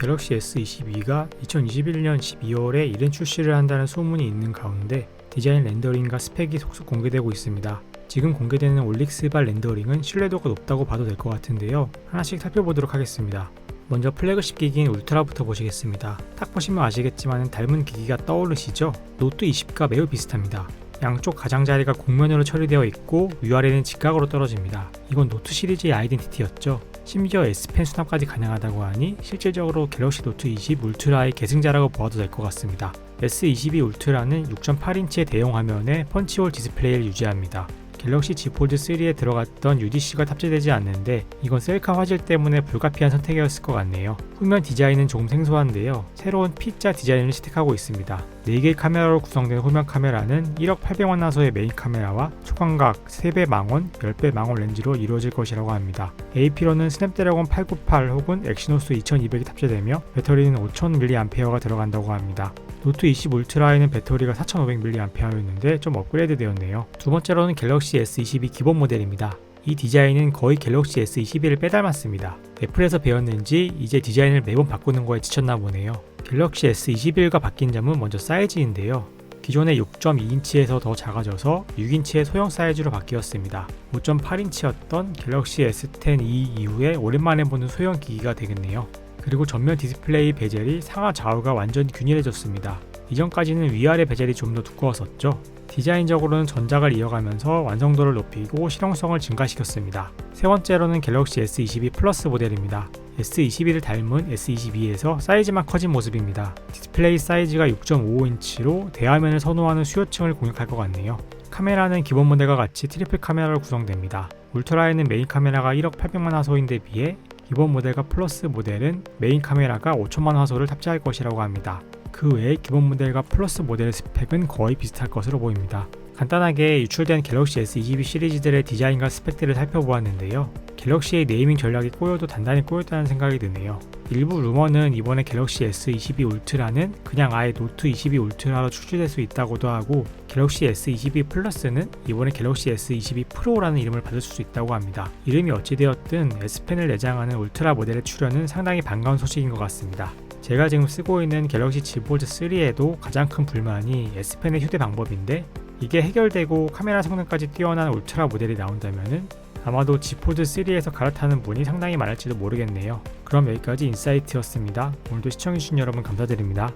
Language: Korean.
갤럭시 S22가 2021년 12월에 이른 출시를 한다는 소문이 있는 가운데 디자인 렌더링과 스펙이 속속 공개되고 있습니다. 지금 공개되는 올릭스발 렌더링은 신뢰도가 높다고 봐도 될 것 같은데요. 하나씩 살펴보도록 하겠습니다. 먼저 플래그십 기기인 울트라부터 보시겠습니다. 딱 보시면 아시겠지만 닮은 기기가 떠오르시죠? 노트 20과 매우 비슷합니다. 양쪽 가장자리가 곡면으로 처리되어 있고 위아래는 직각으로 떨어집니다. 이건 노트 시리즈의 아이덴티티였죠. 심지어 S펜 수납까지 가능하다고 하니 실질적으로 갤럭시 노트 20 울트라의 계승자라고 보아도 될 것 같습니다. S22 울트라는 6.8인치의 대형 화면에 펀치홀 디스플레이를 유지합니다. 갤럭시 Z 폴드 3에 들어갔던 UDC가 탑재되지 않는데 이건 셀카 화질 때문에 불가피한 선택이었을 것 같네요. 후면 디자인은 조금 생소한데요. 새로운 P자 디자인을 채택하고 있습니다. 4개의 카메라로 구성된 후면 카메라는 1억 800만 화소의 메인 카메라와 초광각, 3배 망원, 10배 망원 렌즈로 이루어질 것이라고 합니다. AP로는 스냅드래곤 898 혹은 엑시노스 2200이 탑재되며 배터리는 5000mAh가 들어간다고 합니다. 노트 20 울트라에는 배터리가 4500mAh였는데 좀 업그레이드 되었네요. 두 번째로는 갤럭시 S22 기본 모델입니다. 이 디자인은 거의 갤럭시 S21을 빼닮았습니다. 애플에서 배웠는지 이제 디자인을 매번 바꾸는 거에 지쳤나 보네요. 갤럭시 S21과 바뀐 점은 먼저 사이즈인데요. 기존의 6.2인치에서 더 작아져서 6인치의 소형 사이즈로 바뀌었습니다. 5.8인치였던 갤럭시 S10e 이후에 오랜만에 보는 소형 기기가 되겠네요. 그리고 전면 디스플레이 베젤이 상하 좌우가 완전히 균일해졌습니다. 이전까지는 위아래 베젤이 좀 더 두꺼웠었죠. 디자인적으로는 전작을 이어가면서 완성도를 높이고 실용성을 증가시켰습니다. 세 번째로는 갤럭시 S22 플러스 모델입니다. S22를 닮은 S22에서 사이즈만 커진 모습입니다. 디스플레이 사이즈가 6.55인치로 대화면을 선호하는 수요층을 공략할 것 같네요. 카메라는 기본 모델과 같이 트리플 카메라로 구성됩니다. 울트라에는 메인 카메라가 1억 800만 화소인데 비해 기본 모델과 플러스 모델은 메인 카메라가 5천만 화소를 탑재할 것이라고 합니다. 그 외에 기본 모델과 플러스 모델의 스펙은 거의 비슷할 것으로 보입니다. 간단하게 유출된 갤럭시 S22 시리즈들의 디자인과 스펙들을 살펴보았는데요. 갤럭시의 네이밍 전략이 꼬여도 단단히 꼬였다는 생각이 드네요. 일부 루머는 이번에 갤럭시 S22 울트라는 그냥 아예 노트 22 울트라로 출시될 수 있다고도 하고 갤럭시 S22 플러스는 이번에 갤럭시 S22 프로라는 이름을 받을 수 있다고 합니다. 이름이 어찌되었든 S펜을 내장하는 울트라 모델의 출현은 상당히 반가운 소식인 것 같습니다. 제가 지금 쓰고 있는 갤럭시 Z 폴드 3에도 가장 큰 불만이 S펜의 휴대 방법인데 이게 해결되고 카메라 성능까지 뛰어난 울트라 모델이 나온다면은 아마도 Z 폴드 3에서 갈아타는 분이 상당히 많을지도 모르겠네요. 그럼 여기까지 인사이트였습니다. 오늘도 시청해주신 여러분 감사드립니다.